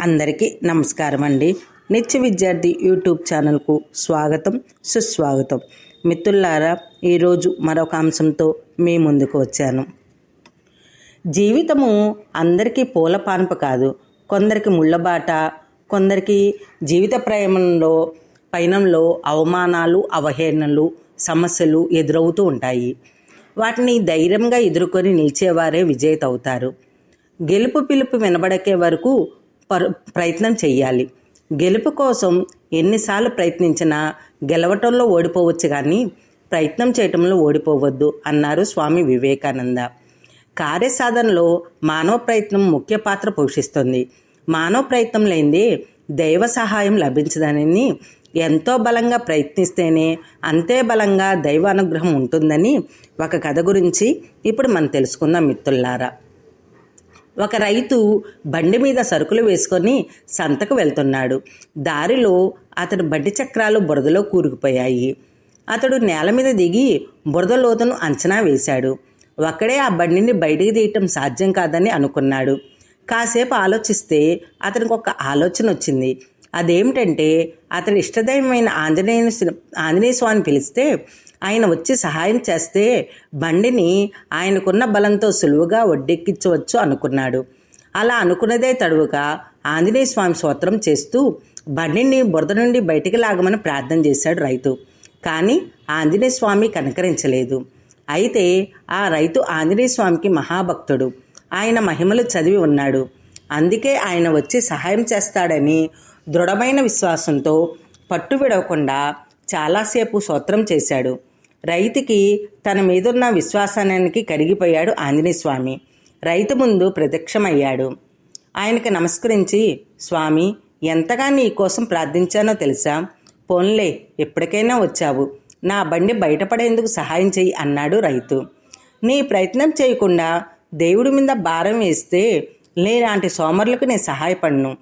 అందరికీ నమస్కారం అండి. నిత్య విద్యార్థి యూట్యూబ్ ఛానల్కు స్వాగతం సుస్వాగతం. మిత్రులారా ఈరోజు మరొక అంశంతో మీ ముందుకు వచ్చాను. జీవితము అందరికీ పూల పాన్పు కాదు. కొందరికి ముళ్ళబాట కొందరికి జీవిత ప్రయాణంలో పయనంలో అవమానాలు అవహేళనలు సమస్యలు ఎదురవుతూ ఉంటాయి. వాటిని ధైర్యంగా ఎదుర్కొని నిలిచేవారే విజేత అవుతారు. గెలుపు పిలుపు వినబడకే వరకు ప్రయత్నం చేయాలి గెలుపు కోసం ఎన్నిసార్లు ప్రయత్నించినా గెలవటంలో ఓడిపోవచ్చు కానీ ప్రయత్నం చేయటంలో ఓడిపోవద్దు అన్నారు స్వామి వివేకానంద. కార్యసాధనలో మానవ ప్రయత్నం ముఖ్య పాత్ర పోషిస్తుంది. మానవ ప్రయత్నం లేనిదే దైవ సహాయం లభించదని ఎంతో బలంగా ప్రయత్నిస్తేనే అంతే బలంగా దైవ అనుగ్రహం ఉంటుందని ఒక కథ గురించి ఇప్పుడు మనం తెలుసుకుందాం మిత్రులారా. ఒక రైతు బండి మీద సరుకులు వేసుకొని సంతకు వెళ్తున్నాడు. దారిలో అతని బండి చక్రాలు బురదలో కూరుకుపోయాయి. అతడు నేల మీద దిగి బురద లోతును అంచనా వేశాడు. ఒక్కడే ఆ బండిని బయటికి తీయటం సాధ్యం కాదని అనుకున్నాడు. కాసేపు ఆలోచిస్తే అతనికి ఒక ఆలోచన వచ్చింది. అదేమిటంటే అతని ఇష్టదైవమైన ఆంజనేయ ఆంజనేయ స్వామిని పిలిస్తే ఆయన వచ్చి సహాయం చేస్తే బండిని ఆయనకున్న బలంతో సులువుగా వడ్డెక్కించవచ్చు అనుకున్నాడు. అలా అనుకున్నదే తడువుగా ఆంజనేయ స్వామి స్తోత్రం చేస్తూ బండిని బురద నుండి బయటికి లాగమని ప్రార్థన చేశాడు రైతు. కానీ ఆంజనేయ స్వామి కనకరించలేదు. అయితే ఆ రైతు ఆంజనేయ స్వామికి మహాభక్తుడు. ఆయన మహిమలు చదివి ఉన్నాడు. అందుకే ఆయన వచ్చి సహాయం చేస్తాడని దృఢమైన విశ్వాసంతో పట్టు విడవకుండా చాలాసేపు సూత్రం చేశాడు. రైతుకి తన మీదున్న విశ్వాసానికి కరిగిపోయాడు ఆంజనేయస్వామి. రైతు ముందు ప్రత్యక్షమయ్యాడు. ఆయనకు నమస్కరించి స్వామి ఎంతగా నీ కోసం ప్రార్థించానో తెలుసా? పోన్లే ఎప్పటికైనా వచ్చావు. నా బండి బయటపడేందుకు సహాయం చెయ్యి అన్నాడు రైతు. నీ ప్రయత్నం చేయకుండా దేవుడి మీద భారం వేస్తే నేలాంటి సోమరులకు నేను సహాయపడను.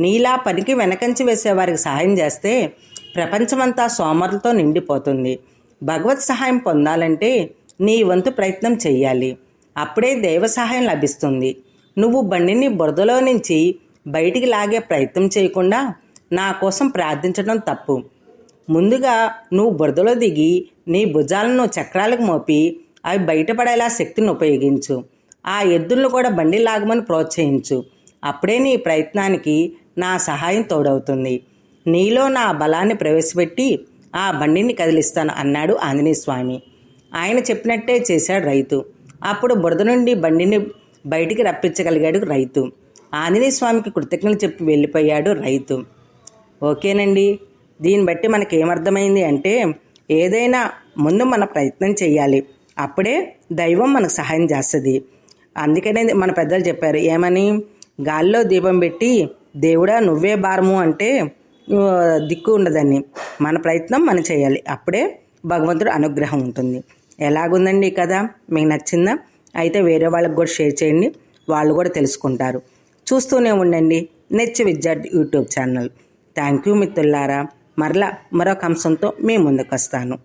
నీలా పనికి వెనకంచి వేసేవారికి సహాయం చేస్తే ప్రపంచమంతా సోమరులతో నిండిపోతుంది. భగవత్ సహాయం పొందాలంటే నీ వంతు ప్రయత్నం చెయ్యాలి. అప్పుడే దైవ సహాయం లభిస్తుంది. నువ్వు బండిని బురదలో నుంచి బయటికి లాగే ప్రయత్నం చేయకుండా నా కోసం ప్రార్థించడం తప్పు. ముందుగా నువ్వు బురదలో దిగి నీ భుజాలను చక్రాలకు మోపి అవి బయటపడేలా శక్తిని ఉపయోగించు. ఆ ఎద్దులను కూడా బండి లాగమని ప్రోత్సహించు. అప్పుడే నీ ప్రయత్నానికి నా సహాయం తోడవుతుంది. నీలో నా బలాన్ని ప్రవేశపెట్టి ఆ బండిని కదిలిస్తాను అన్నాడు ఆంజనేయ స్వామి ఆయన చెప్పినట్టే చేశాడు రైతు. అప్పుడు బురద నుండి బండిని బయటికి రప్పించగలిగాడు రైతు. ఆంజనేయ స్వామికి కృతజ్ఞతలు చెప్పి వెళ్ళిపోయాడు రైతు. ఓకేనండి. దీన్ని బట్టి మనకి ఏమర్థమైంది అంటే ఏదైనా ముందు మన ప్రయత్నం చేయాలి. అప్పుడే దైవం మనకు సహాయం చేస్తుంది. అందుకనే మన పెద్దలు చెప్పారు ఏమని? గాల్లో దీపం పెట్టి దేవుడా నువ్వే భారము అంటే దిక్కు ఉండదని మన ప్రయత్నం మనం చేయాలి. అప్పుడే భగవంతుడు అనుగ్రహం ఉంటుంది. ఎలాగుందండి కదా మీకు నచ్చిందా? అయితే వేరే వాళ్ళకి కూడా షేర్ చేయండి. వాళ్ళు కూడా తెలుసుకుంటారు. చూస్తూనే ఉండండి. నెచ్చి విద్యార్థి యూట్యూబ్ ఛానల్. థ్యాంక్ యూ మిత్రులారా. మరలా మరొక అంశంతో మీ ముందుకు వస్తాను